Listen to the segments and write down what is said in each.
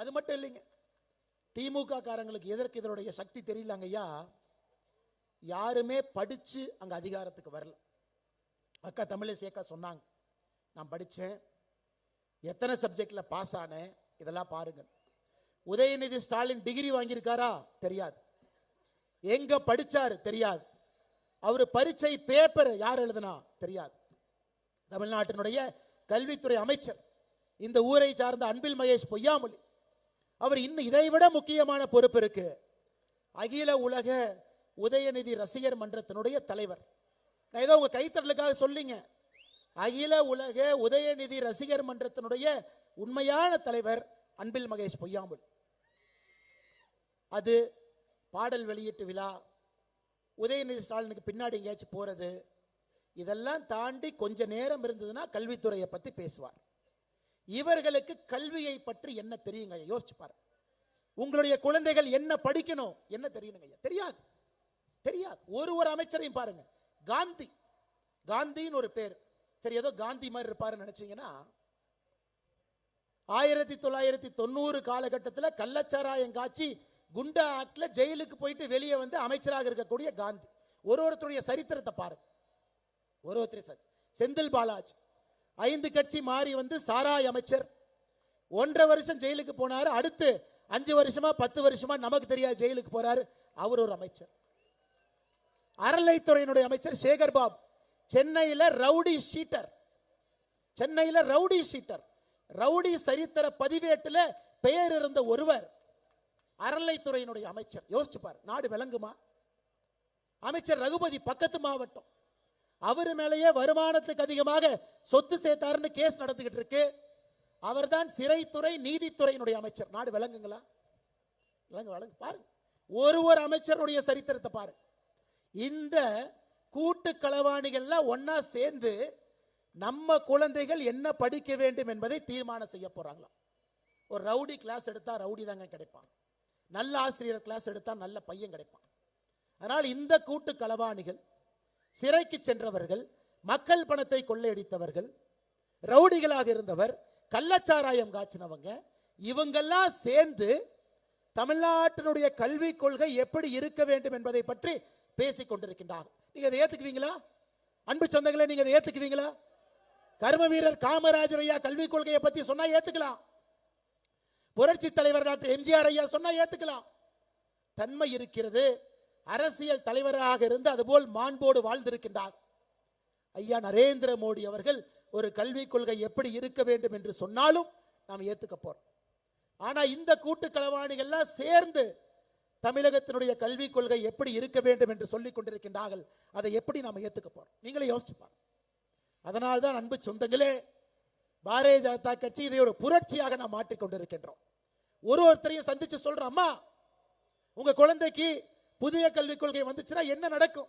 அது மட்டும் இல்லைங்க. திமுக காரங்களுக்கு எதற்கு இதனுடைய சக்தி தெரியலங்க ஐயா? யாருமே படித்து அங்கே அதிகாரத்துக்கு வரல. அக்கா தமிழிசை அக்கா சொன்னாங்க. நான் படித்தேன் எத்தனை சப்ஜெக்டில் பாஸ் ஆனேன்? இதெல்லாம் பாருங்கள் உதயநிதி ஸ்டாலின் டிகிரி வாங்கியிருக்காரா? தெரியாது. எங்கே படித்தார் தெரியாது. அவர் பரீட்சை பேப்பர் யார் எழுதுனா? தெரியாது. தமிழ்நாட்டினுடைய கல்வித்துறை அமைச்சர். இந்த ஊரை சார்ந்த அன்பில் மகேஷ் பொய்யாமொழி. அவர் இன்னும் இதை விட முக்கியமான பொறுப்பு இருக்கு. அகில உலக உதயநிதி ரசிகர் மன்றத்தினுடைய தலைவர். நான் ஏதோ உங்க கைத்தட்டலுக்காக சொல்லிங்க. அகில உலக உதயநிதி ரசிகர் மன்றத்தினுடைய உண்மையான தலைவர் அன்பில் மகேஷ் பொய்யாமல் அது பாடல் வெளியீட்டு விழா. உதயநிதி ஸ்டாலினுக்கு பின்னாடி எங்கேயாச்சும் போறது. இதெல்லாம் தாண்டி கொஞ்ச நேரம் இருந்ததுன்னா கல்வித்துறையை பத்தி பேசுவார். இவர்களுக்கு கல்வியை பற்றி என்ன தெரியுங்க யோசிச்சு பாரு. உங்களுடைய குழந்தைகள் என்ன படிக்கணும்? என்ன தெரியணுங்க தெரியாது. தெரியாது. ஒரு ஒரு அமைச்சரையும் பாருங்க. காந்தி. காந்தின்னு ஒரு பேர். சரி ஏதோ காந்தி மாதிரி இருப்பாருன்னு நினைச்சீங்கன்னா ஆயிரத்தி தொள்ளாயிரத்தி தொண்ணூறு காலகட்டத்தில் கள்ளச்சாராயம் காட்சி குண்டா ஆக்டில் ஜெயிலுக்கு போயிட்டு வெளியே வந்து அமைச்சராக இருக்கக்கூடிய காந்தி. ஒரு ஒருத்தருடைய சரித்திரத்தை பாருங்க. ஒரு ஒருத்தர் சரி செந்தில் பாலாஜி. ஐந்து கட்சி மாறி வந்து சாராய் அமைச்சர். ஒன்றரை வருஷம் ஜெயிலுக்கு போனாரு. அடுத்து அஞ்சு வருஷமா பத்து வருஷமா நமக்கு தெரியாது ஜெயிலுக்கு போறாரு. அவர் ஒரு அமைச்சர். அறநிலைத்துறையினுடைய அமைச்சர் சேகர் பாபு சென்னையில ரவுடி ஷீட்டர் சென்னையில் ரவுடி ஷீட்டர் ரவுடி சரித்திர பதிவேட்டில் பெயர் இருந்த ஒருவர். அறநிலைத்துறையினுடைய அமைச்சர். யோசிச்சுப்பார் நாடு விளங்குமா? அமைச்சர் ரகுபதி பக்கத்து மாவட்டம். அவர் மேலேயே வருமானத்துக்கு அதிகமாக சொத்து சேர்த்தாருன்னு கேஸ் நடந்துகிட்டு இருக்கு. அவர்தான் சிறைத்துறை நீதித்துறையினுடைய அமைச்சர். நாடு விளங்குங்களா? விளங்கு விளங்கு. பாருங்க. ஒரு ஒரு அமைச்சருடைய சரித்திரத்தை பாரு. இந்த கூட்டு களவாணிகள்லாம் ஒன்னா சேர்ந்து நம்ம குழந்தைகள் என்ன படிக்க வேண்டும் என்பதை தீர்மானம் செய்ய போறாங்களாம். ஒரு ரவுடி கிளாஸ் எடுத்தா ரவுடி தாங்க கிடைப்பான். நல்ல ஆசிரியர் கிளாஸ் எடுத்தா நல்ல பையன் கிடைப்பான். அதனால் இந்த கூட்டு களவாணிகள் சிறைக்கு சென்றவர்கள் மக்கள் பணத்தை கொள்ளையடித்தவர்கள் ரவுடிகளாக இருந்தவர் கள்ளச்சாராயம் காய்ச்சினவங்க இவங்கெல்லாம் சேர்ந்து தமிழ்நாட்டினுடைய கல்விக் கொள்கை எப்படி இருக்க வேண்டும் என்பதை பற்றி பேசிக் கொண்டிருக்கின்றார். நீங்க அதை ஏத்துக்குவீங்களா? அன்பு சொந்தங்களே நீங்க அதை ஏத்துக்குவீங்களா? கர்ம வீரர் காமராஜர் ஐயா கல்விக் கொள்கையை பத்தி சொன்னா ஏத்துக்கலாம். புரட்சி தலைவர் டாக்டர் எம்ஜிஆர் ஐயா சொன்னா ஏத்துக்கலாம். தன்மை இருக்கிறது. அரசியல் தலைவராக இருந்து அதுபோல் மாண்போடு வாழ்ந்திருக்கின்றார். ஐயா நரேந்திர மோடி அவர்கள் ஒரு கல்விக் கொள்கை எப்படி இருக்க வேண்டும் என்று சொன்னாலும் நாம் ஏத்துக்க போறோம். ஆனா இந்த கூட்டு களவாணிகள்லாம் சேர்ந்து தமிழகத்தினுடைய கல்விக் கொள்கை எப்படி இருக்க வேண்டும் என்று சொல்லிக் கொண்டிருக்கின்றார்கள். அதை எப்படி நாம் ஏத்துக்க போறோம்? நீங்களே யோசிச்சு அதனால் அதனால்தான் அன்பு சொந்தங்களே பாரதிய ஜனதா கட்சி இதை ஒரு புரட்சியாக நாம் மாற்றிக் கொண்டிருக்கின்றோம். ஒரு ஒருத்தரையும் சந்திச்சு சொல்றோம் அம்மா உங்க குழந்தைக்கு புதிய கல்விக் கொள்கை வந்துச்சுன்னா என்ன நடக்கும்?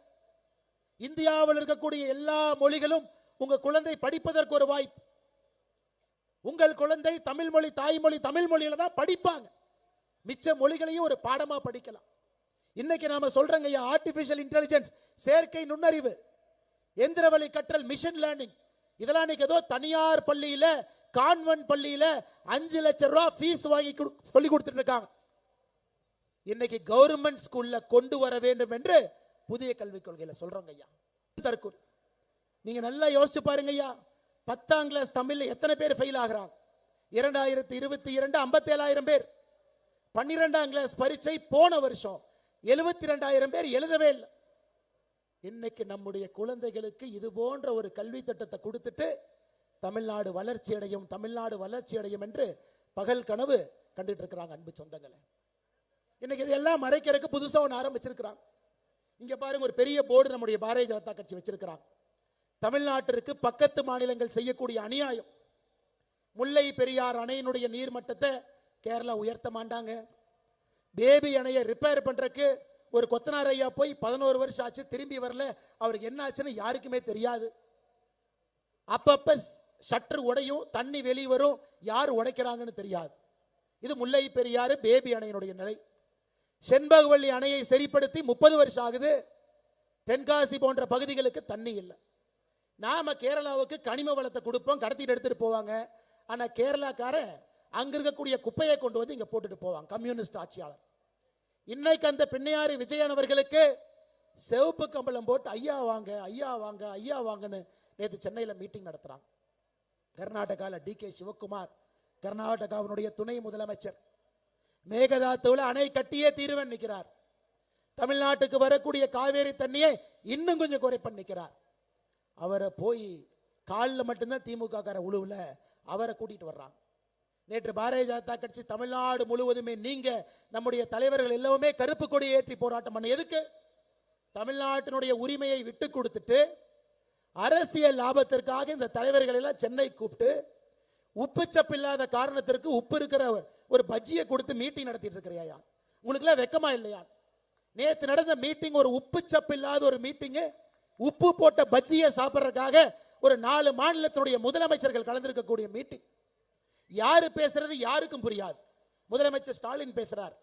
இந்தியாவில் இருக்கக்கூடிய எல்லா மொழிகளும் உங்க குழந்தை படிப்பதற்கு ஒரு வாய்ப்பு. உங்கள் குழந்தை தமிழ் மொழி தாய்மொழி தமிழ் மொழியில தான் படிப்பாங்க. மிச்ச மொழிகளையும் ஒரு பாடமா படிக்கலாம். இன்னைக்கு நாம சொல்றங்க ஐயா ஆர்டிபிஷியல் இன்டெலிஜென்ஸ் செயற்கை நுண்ணறிவு எந்திர வழி கற்றல் மிஷின் லேர்னிங் இதெல்லாம் இன்னைக்கு ஏதோ தனியார் பள்ளியில கான்வென்ட் பள்ளியில அஞ்சு லட்சம் ரூபாய் ஃபீஸ் வாங்கி சொல்லி கொடுத்துட்டு இருக்காங்க. இன்னைக்கு கவர்மெண்ட் ஸ்கூல்ல கொண்டு வர வேண்டும் என்று புதிய கல்விக் கொள்கையில சொல்றோங்க ஐயா. தற்கொலை. நீங்க நல்லா யோசிச்சு பாருங்க ஐயா பத்தாம் கிளாஸ் தமிழ்ல எத்தனை பேர் ஃபெயில் ஆகிறாங்க? இரண்டாயிரத்தி இருபத்தி இரண்டு ஐம்பத்தேழாயிரம் பேர். பன்னிரெண்டாம் கிளாஸ் பரீட்சை போன வருஷம் எழுபத்தி ரெண்டாயிரம் பேர் எழுதவே இல்லை. இன்னைக்கு நம்முடைய குழந்தைகளுக்கு இது போன்ற ஒரு கல்வி திட்டத்தை கொடுத்துட்டு தமிழ்நாடு வளர்ச்சி அடையும் தமிழ்நாடு வளர்ச்சி அடையும் என்று பகல் கனவு கண்டுட்டு இருக்கிறாங்க அன்பு சொந்தங்களை. இன்னைக்கு இதெல்லாம் மறைக்கிறதுக்கு புதுசாக ஒன்று ஆரம்பிச்சிருக்கிறான். இங்கே பாருங்க ஒரு பெரிய போர்டு நம்முடைய பாரதிய ஜனதா கட்சி வச்சிருக்கிறான். தமிழ்நாட்டிற்கு பக்கத்து மாநிலங்கள் செய்யக்கூடிய அநியாயம். முல்லை பெரியார் அணையினுடைய நீர்மட்டத்தை கேரளா உயர்த்த மாட்டாங்க. பேபி அணையை ரிப்பேர் பண்ணுறக்கு ஒரு கொத்தனார் ஐயா போய் பதினோரு வருஷம் ஆச்சு திரும்பி வரல. அவருக்கு என்ன ஆச்சுன்னு யாருக்குமே தெரியாது. அப்பப்போ ஷட்டர் உடையும் தண்ணி வெளியே வரும் யார் உடைக்கிறாங்கன்னு தெரியாது. இது முல்லை பெரியாறு பேபி அணையினுடைய நிலை. செண்பகவள்ளி அணையை சரிப்படுத்தி முப்பது வருஷம் ஆகுது. தென்காசி போன்ற பகுதிகளுக்கு தண்ணி இல்லை. நாம கேரளாவுக்கு கனிம வளத்தை கொடுப்போம் கடத்திட்டு எடுத்துட்டு போவாங்க. ஆனா கேரளாக்காரன் அங்க இருக்கக்கூடிய குப்பையை கொண்டு வந்து இங்க போட்டுட்டு போவாங்க கம்யூனிஸ்ட் ஆட்சியாளர். இன்னைக்கு அந்த பின்னையாறு விஜயன் அவர்களுக்கு சிவப்பு கம்பளம் போட்டு ஐயா வாங்க ஐயா வாங்க ஐயா வாங்கன்னு நேற்று சென்னையில் மீட்டிங் நடத்துறாங்க. கர்நாடகாவில் டி கே சிவகுமார் கர்நாடகாவினுடைய துணை முதலமைச்சர். மேகதாத்துவில் அணை கட்டியே தீர்வன் நிற்கிறார் தமிழ்நாட்டுக்கு வரக்கூடிய காவேரி தண்ணியை இன்னும் கொஞ்சம் குறைப்பன் நிற்கிறார் அவரை போய் காலில் மட்டும்தான் திமுக கார உழுவுல அவரை கூட்டிட்டு வர்றாங்க நேற்று பாரதிய ஜனதா கட்சி தமிழ்நாடு முழுவதுமே நீங்க நம்முடைய தலைவர்கள் எல்லாமே கருப்பு கொடியை ஏற்றி போராட்டம் பண்ண எதுக்கு? தமிழ்நாட்டினுடைய உரிமையை விட்டு கொடுத்துட்டு அரசியல் லாபத்திற்காக இந்த தலைவர்கள் எல்லாம் சென்னை கூப்பிட்டு உப்புச்சப்பில்லாத இல்லாத காரணத்திற்கு உப்பு இருக்கிற ஒரு பஜ்ஜியை கொடுத்து மீட்டிங் நடத்திட்டு இருக்கிறியா உங்களுக்குலாம் வெக்கமா இல்லையா? நேற்று நடந்த மீட்டிங் ஒரு உப்பு சப்பு இல்லாத ஒரு மீட்டிங்கு உப்பு போட்ட பஜ்ஜியை சாப்பிட்றதுக்காக ஒரு நாலு மாநிலத்தினுடைய முதலமைச்சர்கள் கலந்திருக்கக்கூடிய மீட்டிங் யாரு பேசுறது யாருக்கும் புரியாது. முதலமைச்சர் ஸ்டாலின் பேசுறார்.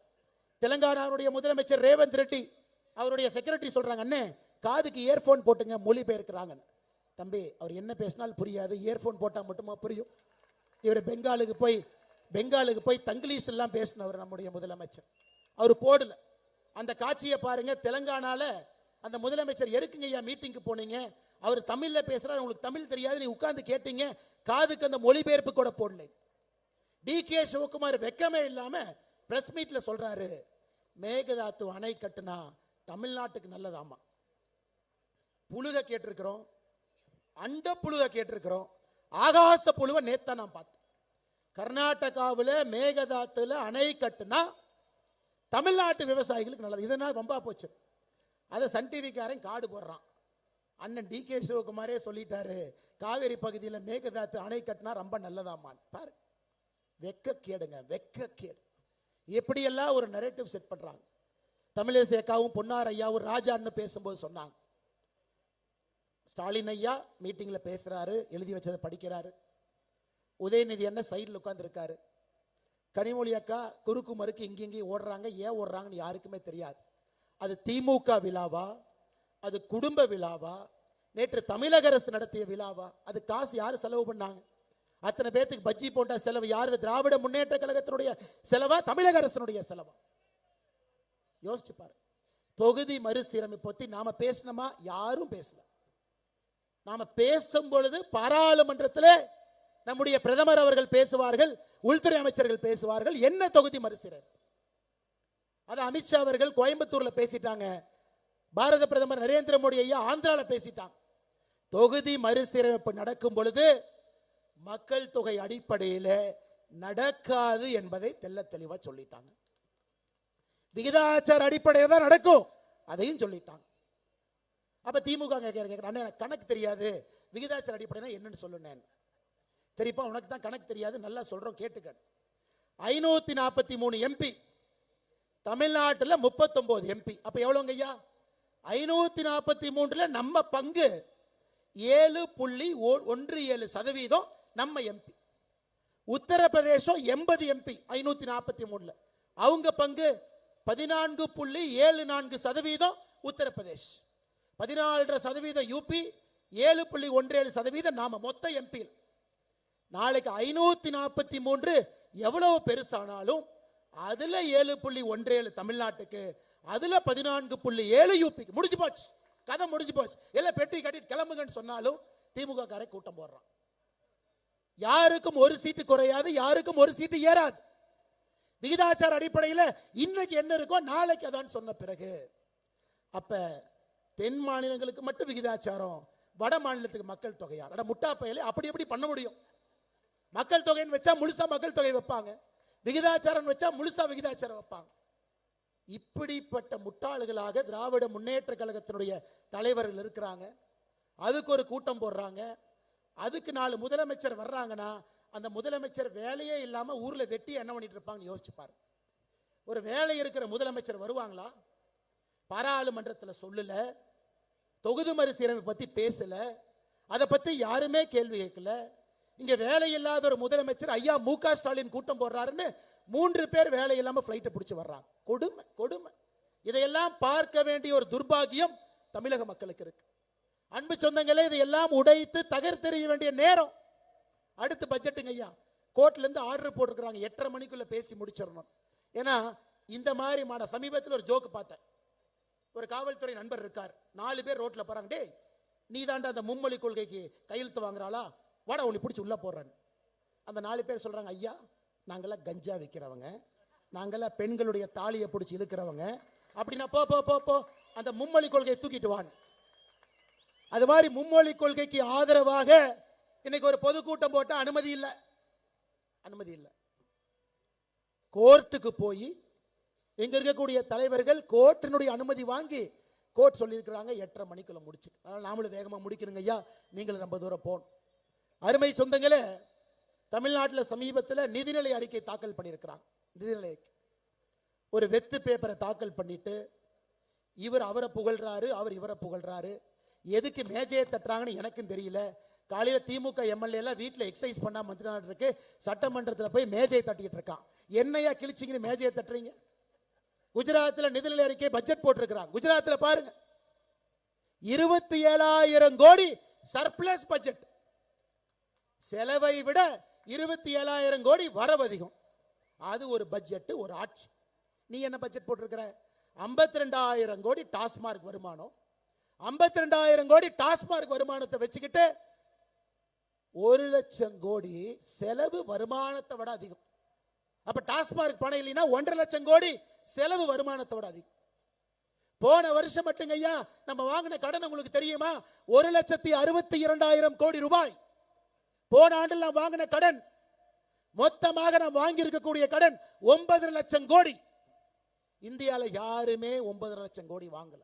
தெலங்கானாவுடைய முதலமைச்சர் ரேவந்த் ரெட்டி அவருடைய செக்ரட்டரி சொல்றாங்க அண்ணே காதுக்கு இயர்ஃபோன் போட்டுங்க மொழி பெயர்க்கிறாங்க தம்பி அவர் என்ன பேசினாலும் புரியாது. இயர்ஃபோன் போட்டால் மட்டுமா புரியும்? இவர் பெங்காலுக்கு போய் பெங்காலுக்கு போய் தங்கிலீஷ் எல்லாம் பேசினவர் நம்முடைய முதலமைச்சர். அவர் போடல. அந்த காட்சியை பாருங்க தெலங்கானால அந்த முதலமைச்சர் எருக்குங்க ஐயா மீட்டிங்க்கு போனீங்க? அவர் தமிழ்ல பேசுறாரு உங்களுக்கு தமிழ் தெரியாது நீ உட்கார்ந்து கேட்டீங்க. காதுக்கு அந்த மொழிபெயர்ப்பு கூட போடல. டி கே சிவகுமார் வெக்கமே இல்லாம பிரஸ் மீட்ல சொல்றாரு மேகதாத்து அணை கட்டுனா தமிழ்நாட்டுக்கு நல்லதாமா? புழுக கேட்டிருக்கிறோம். அண்ட புழுக கேட்டிருக்கிறோம். ஆகாச புழுவை நேத்தா நான் பார்த்தேன். கர்நாடகாவில் மேகதாத்தில் அணை கட்டுனா தமிழ்நாட்டு விவசாயிகளுக்கு நல்லது. இதனால் ரொம்ப போச்சு? அதை சன் டிவிக்காரன் காடு போடுறான். அண்ணன் டி கே சிவகுமாரே சொல்லிட்டாரு காவேரி பகுதியில் மேகதாத்து அணை கட்டினா ரொம்ப நல்லதாமான். பாரு. வெக்க கேடுங்க வெக்க கேடு எப்படியெல்லாம் ஒரு நெரேட்டிவ் செட் பண்ணுறாங்க தமிழிசை அக்காவும் பொன்னார் ஐயாவும் ராஜான்னு பேசும்போது சொன்னாங்க. ஸ்டாலின் ஐயா மீட்டிங்கில் பேசுகிறாரு எழுதி வச்சதை படிக்கிறாரு. உதயநிதி அண்ணன் சைடில் உட்காந்துருக்காரு கனிமொழி அக்கா குறுக்கு மறுக்கு இங்கேயும் ஓடுறாங்க. ஏன் ஓடுறாங்கன்னு யாருக்குமே தெரியாது. அது திமுக விழாவா? அது குடும்ப விழாவா? நேற்று தமிழக அரசு நடத்திய விழாவா? அது காசு யார் செலவு பண்ணாங்க? அத்தனை பேர்த்துக்கு பஜ்ஜி போண்டா செலவு யார் திராவிட முன்னேற்ற கழகத்தினுடைய செலவா? தமிழக அரசனுடைய செலவா? யோசிச்சு பாரு. தொகுதி மறுசீரமைப்பு பற்றி நாம பேசினோமா? யாரும் பேசல. நாம பேசும் பொழுது பாராளுமன்றத்தில் நம்முடைய பிரதமர் அவர்கள் பேசுவார்கள் உள்துறை அமைச்சர்கள் பேசுவார்கள் என்ன தொகுதி மறுசீரர் அது அமித்ஷா அவர்கள் கோயம்புத்தூர்ல பேசிட்டாங்க. பாரத பிரதமர் நரேந்திர மோடி ஐயா ஆந்திரால பேசிட்டாங்க. தொகுதி மறுசீரமைப்பு நடக்கும் பொழுது மக்கள் தொகை அடிப்படையில் நடக்காது என்பதை தெள்ள தெளிவா சொல்லிட்டாங்க. விகிதாச்சார அடிப்படையில் தான் நடக்கும். அதையும் சொல்லிட்டாங்க. அப்போ திமுக கேட்கிற எனக்கு கணக்கு தெரியாது. விகிதாச்சார அடிப்படைனா என்னன்னு சொல்லுனேன் தெரியப்பா உனக்கு தான் கணக்கு தெரியாது நல்லா சொல்கிறோம் கேட்டுக்க. ஐநூற்றி நாற்பத்தி மூணு எம்பி தமிழ்நாட்டில் முப்பத்தொம்போது எம்பி அப்போ எவ்வளோங்க ஐயா? ஐநூற்றி நாற்பத்தி மூன்றில் நம்ம பங்கு ஏழு புள்ளி ஓ- ஒன்று ஏழு சதவீதம் நம்ம எம்பி உத்தரப்பிரதேசம் எண்பது எம்பி ஐநூற்றி நாற்பத்தி மூணுல. அவங்க பங்கு பதினான்கு புள்ளி ஏழு நான்கு சதவீதம் உத்தரப்பிரதேஷ். பதினாலரை சதவீதம் யூபி ஏழு புள்ளி ஒன்றேழு சதவீதம் நாம மொத்த எம்பியில் நாளைக்கு ஐநூத்தி நாற்பத்தி மூன்று எவ்வளவு பெருசானாலும் அதுல ஏழு புள்ளி ஒன்றேழு தமிழ்நாட்டுக்கு அதுல பதினான்கு புள்ளி ஏழு யூபிக்கு முடிஞ்சு போச்சு. கதை முடிஞ்சு போச்சு. எல்லாம் பெட்டி கட்டிட்டு கிளம்புங்கன்னு சொன்னாலும் திமுக காரை கூட்டம் போடுறான். யாருக்கும் ஒரு சீட்டு குறையாது யாருக்கும் ஒரு சீட்டு ஏறாது. விகிதாச்சார அடிப்படையில் இன்னைக்கு என்ன இருக்கோ நாளைக்கு அதான் சொன்ன பிறகு அப்ப தென் மாநிலங்களுக்கு மட்டும் விகிதாச்சாரம் வட மாநிலத்துக்கு மக்கள் தொகையா? அட முட்டா பயலே அப்படி எப்படி பண்ண முடியும்? மக்கள் தொகைன்னு வச்சா முழுசா மக்கள் தொகை வைப்பாங்க. விகிதாச்சாரம் வச்சா முழுசா விகிதாச்சாரம் வைப்பாங்க. இப்படிப்பட்ட முட்டாள்களாக திராவிட முன்னேற்ற கழகத்தினுடைய தலைவர்கள் இருக்கிறாங்க. அதுக்கு ஒரு கூட்டம் போடுறாங்க. அதுக்கு நாலு முதலமைச்சர் வர்றாங்கன்னா அந்த முதலமைச்சர் வேலையே இல்லாமல் ஊரில் வெட்டி என்ன பண்ணிட்டு இருப்பாங்கன்னு யோசிச்சு பாருங்க ஒரு வேலை இருக்கிற முதலமைச்சர் வருவாங்களா? பாராளுமன்றத்தில் சொல்லல. தொகுதி மறுசீரமைப்பு பற்றி பேசலை. அதை பற்றி யாருமே கேள்வி கேட்கல. இங்க வேலை இல்லாத ஒரு முதலமைச்சர் ஐயா மு க ஸ்டாலின் கூட்டம் போடுறாருன்னு மூன்று பேர் வேலை இல்லாமல் ஃப்ளைட்டை பிடிச்சி வர்றாங்க. கொடுமை கொடுமை. இதையெல்லாம் பார்க்க வேண்டிய ஒரு துர்பாகியம் தமிழக மக்களுக்கு இருக்கு. அன்பு சொந்தங்களே இதையெல்லாம் உடைத்து தகர்த்தெறிய வேண்டிய நேரம். அடுத்து பட்ஜெட்டுங்க ஐயா. கோர்ட்ல இருந்து ஆர்டர் போட்டிருக்கிறாங்க. எட்டரை மணிக்குள்ள பேசி முடிச்சிடணும். ஏன்னா இந்த மாதிரி மான சமீபத்தில் ஒரு ஜோக்கு பார்த்தேன். ஒரு காவல்துறை நண்பர் இருக்கார். நாலு பேர் ரோட்ல போறாங்க. டே நீ தாண்டா அந்த மும்மொழி கொள்கைக்கு கையெழுத்து வாங்குறாளா? வாடா உன்னை பிடிச்சி உள்ளே போடுறேன் அந்த நாலு பேர் சொல்கிறாங்க ஐயா நாங்களாம் கஞ்சா விற்கிறவங்க நாங்களாம் பெண்களுடைய தாலியை பிடிச்சி இழுக்கிறவங்க. அப்படின்னா போ போ போ போ. அந்த மும்மொழி கொள்கையை தூக்கிட்டு வான் அது மாதிரி மும்மொழி கொள்கைக்கு ஆதரவாக இன்னைக்கு ஒரு பொதுக்கூட்டம் போட்டால் அனுமதி இல்லை. அனுமதி இல்லை. கோர்ட்டுக்கு போய் எங்க இருக்கக்கூடிய தலைவர்கள் கோர்ட்டினுடைய அனுமதி வாங்கி கோர்ட் சொல்லியிருக்கிறாங்க எட்டரை மணிக்குள்ள முடிச்சு. அதனால் நாமளும் வேகமாக முடிக்கணுங்க ஐயா. நீங்களும் ரொம்ப தூரம் போகணும். அருமை சொந்தங்களே தமிழ்நாட்டில் சமீபத்தில் நிதிநிலை அறிக்கை தாக்கல் பண்ணியிருக்கிறாங்க. நிதிநிலை ஒரு வெத்து பேப்பரை தாக்கல் பண்ணிட்டு இவர் அவரை புகழ்றாரு அவர் இவரை புகழ்றாரு. எதுக்கு மேஜையை தட்டுறாங்கன்னு எனக்கும் தெரியல. காலையில் திமுக எம்எல்ஏ எல்லாம் வீட்டில் எக்ஸசைஸ் பண்ணாம வந்துட்டு இருக்கு. சட்டமன்றத்தில் போய் மேஜையை தட்டிக்கிட்டு இருக்கான். என்னையா கிழிச்சிங்கன்னு மேஜையை தட்டுறீங்க? குஜராத்தில் நிதிநிலை அறிக்கை பட்ஜெட் போட்டிருக்கிறாங்க. குஜராத்தில் பாருங்க. இருபத்தி ஏழாயிரம் கோடி சர்ப்ளஸ் பட்ஜெட் செலவை விட இருபத்தி ஏழாயிரம் கோடி வரவு அதிகம். அது ஒரு பட்ஜெட்டு ஒரு ஆட்சி. நீ என்ன பட்ஜெட் போட்டிருக்கிற? ஐம்பத்தி ரெண்டாயிரம் கோடி டாஸ்மார்க் வருமானம். ஐம்பத்தி ரெண்டாயிரம் கோடி டாஸ்மார்க் வருமானத்தை வச்சுக்கிட்டு ஒரு லட்சம் கோடி செலவு வருமானத்தை விட அதிகம். அப்ப டாஸ்மார்க் பணம் இல்லைன்னா ஒன்றரை லட்சம் கோடி செலவு வருமானத்தை விட அதிகம். போன வருஷம் மட்டுங்க ஐயா நம்ம வாங்கின கடன் உங்களுக்கு தெரியுமா? ஒரு லட்சத்தி அறுபத்தி இரண்டாயிரம் கோடி ரூபாய். போன ஆண்டில் நான் வாங்கின கடன் மொத்தமாக நாம் வாங்கி இருக்கக்கூடிய கடன் ஒன்பது லட்சம் கோடி. இந்தியாவில் யாருமே ஒன்பதரை லட்சம் கோடி வாங்கல.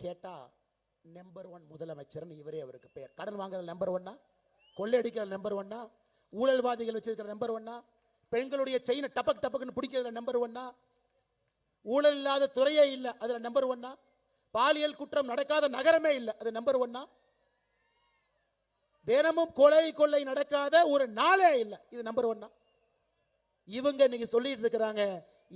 கேட்டா நம்பர் ஒன் முதலமைச்சர்னு இவரே அவருக்கு பேர் கடன் வாங்குறது நம்பர் ஒன்னா கொள்ளையடிக்கிற நம்பர் ஒன்னா ஊழல்வாதிகள் வச்சிருக்கிற நம்பர் ஒன்னா பெண்களுடைய செயினை டபக் டபக்குன்னு பிடிக்கிறதுல நம்பர் ஒன்னா ஊழல் இல்லாத துறையே இல்லை அதில் நம்பர் ஒன்னா பாலியல் குற்றம் நடக்காத நகரமே இல்லை அது நம்பர் ஒன்னா தினமும் கொலை கொள்ளை நடக்காத ஒரு நாளே இல்லை. இது நம்பர் ஒன்னா இவங்க இன்னைக்கு சொல்லிட்டு இருக்கிறாங்க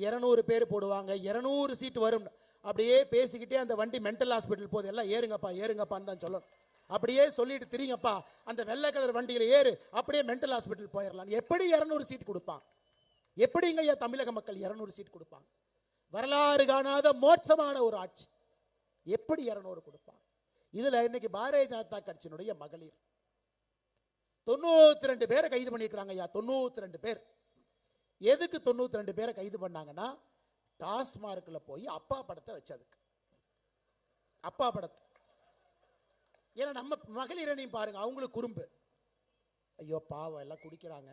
இரநூறு பேர் போடுவாங்க இரநூறு சீட் வரும். அப்படியே பேசிக்கிட்டே அந்த வண்டி மென்டல் ஹாஸ்பிட்டல் போகுது. எல்லாம் ஏறுங்கப்பா ஏறுங்கப்பான்னு தான் சொல்லணும். அப்படியே சொல்லிட்டு திரிங்கப்பா அந்த வெள்ளை கலர் வண்டியில் ஏறு அப்படியே மென்டல் ஹாஸ்பிட்டல் போயிடலாம் எப்படி இரநூறு சீட் கொடுப்பாங்க எப்படிங்க ஐயா தமிழக மக்கள் இரநூறு சீட் கொடுப்பாங்க? வரலாறு காணாத மோட்சமான ஒரு ஆட்சி. எப்படி இரநூறு கொடுப்பாங்க இதில் இன்னைக்கு பாரதிய ஜனதா கட்சியினுடைய மகளிர். தொண்ணூற்றி ரெண்டு பேரை கைது பண்ணியிருக்கிறாங்க ஐயா தொண்ணூற்றி ரெண்டு பேர். எதுக்கு தொண்ணூற்றி ரெண்டு பேரை கைது பண்ணாங்கன்னா டாஸ்மார்க்கில் போய் அப்பா படத்தை வச்சதுக்கு. அப்பா படத்தை. ஏன்னா நம்ம மகளிரனையும் பாருங்கள் அவங்களுக்கு குறும்பு. ஐயோ பாவம் எல்லாம் குடிக்கிறாங்க.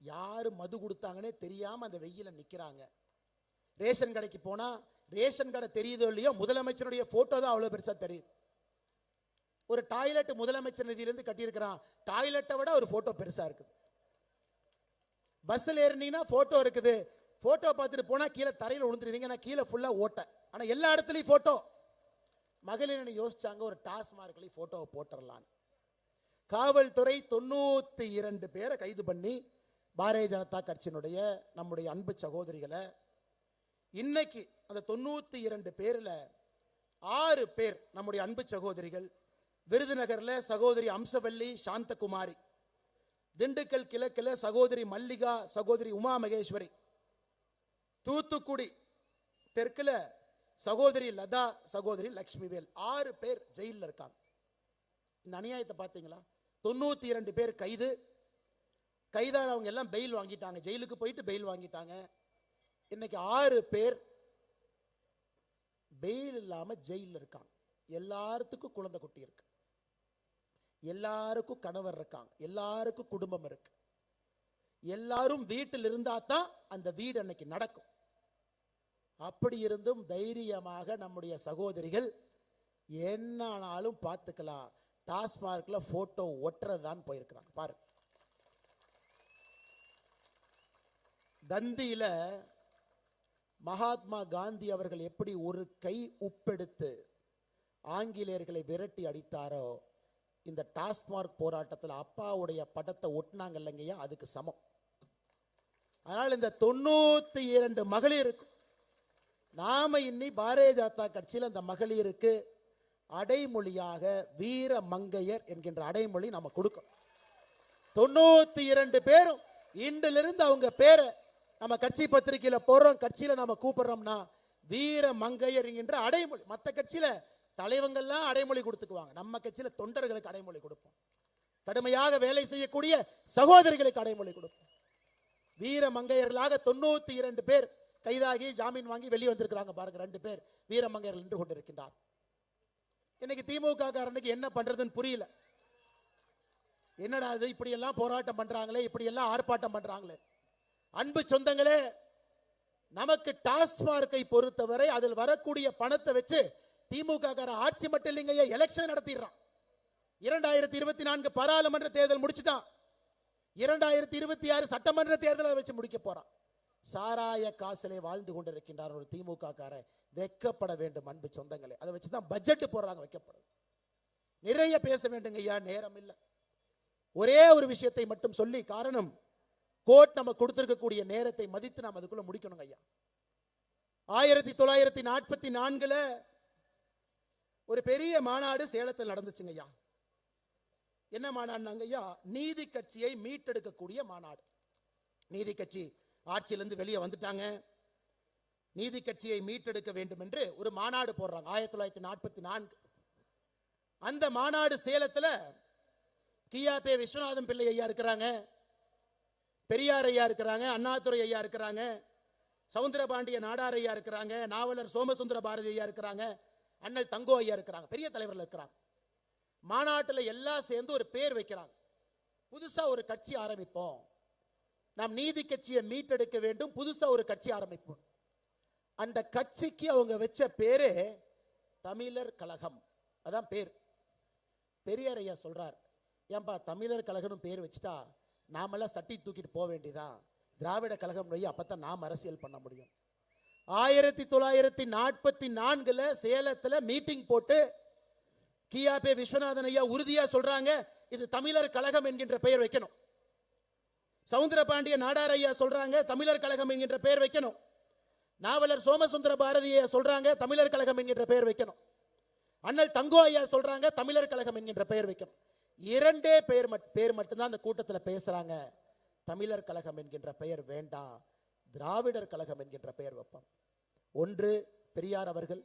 யார் மது கொடுத்தாங்கன்னே தெரியாமல் அந்த வெயில நிற்கிறாங்க ரேஷன் கடைக்கு போனால் ரேஷன் கடை தெரியுதோ இல்லையோ முதலமைச்சருடைய ஃபோட்டோ தான் அவ்வளோ பெருசாக தெரியுது. ஒரு டாய்லெட் முதலமைச்சர் நிதியிலிருந்து கட்டியிருக்கிறான். டாய்லெட்டை விட ஒரு ஃபோட்டோ பெருசாக இருக்குது. பஸ்ஸில் ஏறினீங்கன்னா ஃபோட்டோ இருக்குது. ஃபோட்டோ பார்த்துட்டு போனால் கீழே தரையில் விழுந்துருவீங்க நான் கீழே ஃபுல்லாக ஓட்டேன். ஆனால் எல்லா இடத்துலையும் ஃபோட்டோ மகளிரணி யோசிச்சாங்க ஒரு டாஸ்மார்க்லேயும் ஃபோட்டோவை போட்டுடலான்னு காவல்துறை தொண்ணூற்றி இரண்டு பேரை கைது பண்ணி பாரதிய ஜனதா கட்சியினுடைய நம்முடைய அன்பு சகோதரிகளை இன்னைக்கு அந்த தொண்ணூற்றி இரண்டு பேரில் ஆறு பேர் நம்முடைய அன்பு சகோதரிகள் விருதுநகர்ல சகோதரி அம்சவல்லி சாந்தகுமாரி. திண்டுக்கல் கிழக்கில் சகோதரி மல்லிகா சகோதரி உமா மகேஸ்வரி. தூத்துக்குடி தெற்குல சகோதரி லதா சகோதரி லக்ஷ்மிவேல். ஆறு பேர் ஜெயிலில் இருக்காங்க. இந்த அநியாயத்தை பார்த்தீங்களா தொண்ணூத்தி இரண்டு பேர் கைது. கைதானவங்க எல்லாம் பெயில் வாங்கிட்டாங்க. ஜெயிலுக்கு போயிட்டு பெயில் வாங்கிட்டாங்க. இன்னைக்கு ஆறு பேர் பெயில் இல்லாம ஜெயிலில் இருக்காங்க. எல்லாத்துக்கும் குழந்தை குட்டி இருக்கு. எல்லாருக்கும் கணவர் இருக்காங்க. எல்லாருக்கும் குடும்பம் இருக்கு. எல்லாரும் வீட்டில் இருந்தா தான் அந்த வீடு அன்னைக்கு நடக்கும். அப்படி இருந்தும் தைரியமாக நம்முடைய சகோதரிகள் என்னானாலும் பார்த்துக்கலாம். டாஸ்மார்க்ல ஃபோட்டோ ஒட்டுறதுதான் போயிருக்கிறாங்க. பாரு. தந்தியில மகாத்மா காந்தி அவர்கள் எப்படி ஒரு கை உப்பெடுத்து ஆங்கிலேயர்களை விரட்டி அடித்தாரோ இந்த டாஸ்மார்க் போராட்டத்தில் அப்பாவுடைய படத்தை ஒட்டினாங்க இல்லைங்கய்யா அதுக்கு சமம். அதனால் இந்த தொண்ணூத்தி இரண்டு மகளிருக்கும் நாம இன்னி பாரதிய ஜனதா கட்சியில் அந்த மகளிருக்கு அடைமொழியாக வீர மங்கையர் என்கின்ற அடைமொழி நம்ம கொடுக்கணும். தொண்ணூத்தி இரண்டு பேரும் இன்றிலிருந்து அவங்க பேரை நம்ம கட்சி பத்திரிக்கையில போடுறோம் கட்சியில நம்ம கூப்பிடுறோம்னா வீர மங்கையர் என்கின்ற அடைமொழி. மற்ற கட்சியில தலைவங்கள்லாம் அடைமொழி கொடுத்துக்குவாங்க. நம்ம கட்சியில தொண்டர்களுக்கு அடைமொழி கொடுப்போம். கடுமையாக வேலை செய்யக்கூடிய சகோதரிகளுக்கு அடைமொழி கொடுப்போம். வீர மங்கையர்களாக தொண்ணூத்தி இரண்டு பேர் கைதாகி ஜாமீன் வாங்கி வெளியே வந்திருக்கிறாங்க பாருங்க ரெண்டு பேர் வீர மங்கையர்கள் நின்று கொண்டிருக்கின்றார். இன்னைக்கு திமுக காரனுக்கு என்ன பண்றதுன்னு புரியல. என்னடா இது இப்படி எல்லாம் போராட்டம் பண்றாங்களே இப்படி எல்லாம் ஆர்ப்பாட்டம் பண்றாங்களே. அன்பு சொந்தங்களே நமக்கு டாஸ்மார்க்கை பொறுத்தவரை அதில் வரக்கூடிய பணத்தை வச்சு திமுக கார ஆட்சி மட்டும் இல்லைங்க எலெக்ஷன் நடத்திடுறான். இரண்டாயிரத்தி இருபத்தி நான்கு பாராளுமன்ற தேர்தல் முடிச்சுட்டான். இரண்டாயிரத்தி இருபத்தி ஆறு சட்டமன்ற தேர்தலை வச்சு முடிக்க போறான். சாராய காசிலே வாழ்ந்து கொண்டிருக்கின்றார் ஒரு திமுக காரன் வெக்கப்பட வேண்டும் அன்பு சொந்தங்களே. அதை வச்சு தான் பட்ஜெட் போடுறாங்க வைக்கப்படும். நிறைய பேச வேண்டுங்க ஐயா நேரம் இல்லை. ஒரே ஒரு விஷயத்தை மட்டும் சொல்லி காரணம் கோர்ட் நம்ம கொடுத்திருக்கக்கூடிய நேரத்தை மதித்து நாம் அதுக்குள்ள முடிக்கணுங்க ஐயா. ஆயிரத்தி தொள்ளாயிரத்தி நாற்பத்தி நான்குல ஒரு பெரிய மாநாடு சேலத்தில் நடந்துச்சுங்க ஐயா. என்ன மாநாடுனாங்க ஐயா? நீதி கட்சியை மீட்டெடுக்கக்கூடிய மாநாடு. நீதி கட்சி ஆட்சியிலேருந்து வெளியே வந்துட்டாங்க. நீதி கட்சியை மீட்டெடுக்க வேண்டும் என்று ஒரு மாநாடு போடுறாங்க. ஆயிரத்தி தொள்ளாயிரத்தி நாற்பத்தி நான்கு. அந்த மாநாடு சேலத்தில் கியாபே விஸ்வநாதன் பிள்ளை ஐயா இருக்கிறாங்க. பெரியார் ஐயா இருக்கிறாங்க அண்ணாதுரை ஐயா இருக்கிறாங்க சவுந்தரபாண்டிய நாடார் ஐயா இருக்கிறாங்க நாவலர் சோமசுந்தர பாரதி ஐயா இருக்கிறாங்க. அண்ணல் தங்கோ ஐயா இருக்கிறாங்க பெரிய தலைவர்கள் இருக்கிறாங்க. மாநாட்டில் எல்லாம் சேர்ந்து ஒரு பேர் வைக்கிறாங்க. புதுசா ஒரு கட்சி ஆரம்பிப்போம். நாம் நீதி கட்சியை மீட்டெடுக்க வேண்டும் புதுசா ஒரு கட்சி ஆரம்பிப்போம். அந்த கட்சிக்கு அவங்க வச்ச பேரு தமிழர் கழகம். அதான் பேர். பெரியார் ஐயா சொல்றார் ஏன்பா தமிழர் கழகம்னு பேர் வச்சுட்டா நாமெல்லாம் சட்டி தூக்கிட்டு போக வேண்டியதான் திராவிட கழகம் நோய் அப்பத்தான் நாம் அரசியல் பண்ண முடியும். ஆயிரத்தி தொள்ளாயிரத்தி நாற்பத்தி நான்குல சேலத்துல மீட்டிங் போட்டு கியாபே விஸ்வநாதன் ஐயா உறுதியா சொல்றாங்க இது தமிழர் கழகம் என்கின்ற பெயர் வைக்கணும். சவுந்தரபாண்டிய நாடார் ஐயா சொல்றாங்க தமிழர் கழகம் என்கின்ற பெயர் வைக்கணும். நாவலர் சோமசுந்தர பாரதி ஐயா சொல்றாங்க தமிழர் கழகம் என்கின்ற பெயர் வைக்கணும். அண்ணல் தங்கோ ஐயா சொல்றாங்க தமிழர் கழகம் என்கின்ற பெயர் வைக்கணும். இரண்டே பெயர் மட் பேர் மட்டும்தான் அந்த கூட்டத்தில் பேசுறாங்க. தமிழர் கழகம் என்கின்ற பெயர் வேண்டாம். திராவிடர் கழகம் என்கின்ற பெயர் வைப்போம். ஒன்று பெரியார் அவர்கள்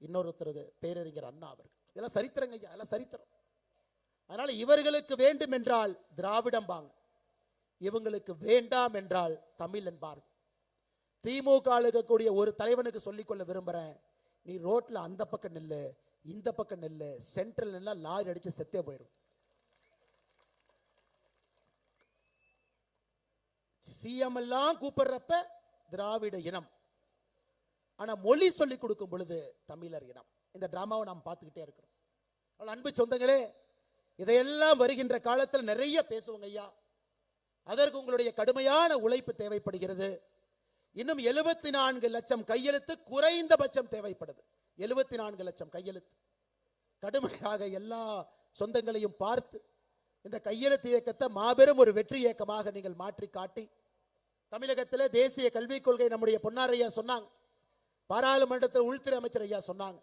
இன்னொருத்தருக்கு பேரறிஞர் அண்ணா அவர்கள். இதெல்லாம் சரித்திரங்க ஐயா இதெல்லாம் சரித்திரம். அதனால இவர்களுக்கு வேண்டும் என்றால் திராவிடம் வாங்க. இவங்களுக்கு வேண்டாம் என்றால் தமிழ் என்பார்கள். திமுக இருக்கக்கூடிய ஒரு தலைவனுக்கு சொல்லிக்கொள்ள விரும்புறேன். நீ ரோட்ல அந்த பக்கம் நில்லு இந்த பக்கம் நில்லு சென்ட்ரல் நின்னா லாரி அடிச்சு செத்தே போயிடும் சிஎம் எல்லாம் கூப்பிடுறப்ப திராவிட இனம். ஆனால் மொழி சொல்லி கொடுக்கும் பொழுது தமிழர் இனம். இந்த டிராமாவை நாம் பார்த்துக்கிட்டே இருக்கிறோம். அன்பு சொந்தங்களே இதையெல்லாம் வருகின்ற காலத்தில் நிறைய பேசுவோங்க ஐயா. அதற்கு உங்களுடைய கடுமையான உழைப்பு தேவைப்படுகிறது. இன்னும் எழுபத்தி நான்கு லட்சம் கையெழுத்து குறைந்தபட்சம் தேவைப்படுது. எழுபத்தி நான்கு லட்சம் கையெழுத்து. கடுமையாக எல்லா சொந்தங்களையும் பார்த்து இந்த கையெழுத்து இயக்கத்தை மாபெரும் ஒரு வெற்றி இயக்கமாக நீங்கள் மாற்றி காட்டி தமிழகத்தில் தேசிய கல்விக் கொள்கை நம்முடைய பொன்னார் ஐயா சொன்னாங்க. பாராளுமன்றத்தில் உள்துறை அமைச்சர் ஐயா சொன்னாங்க.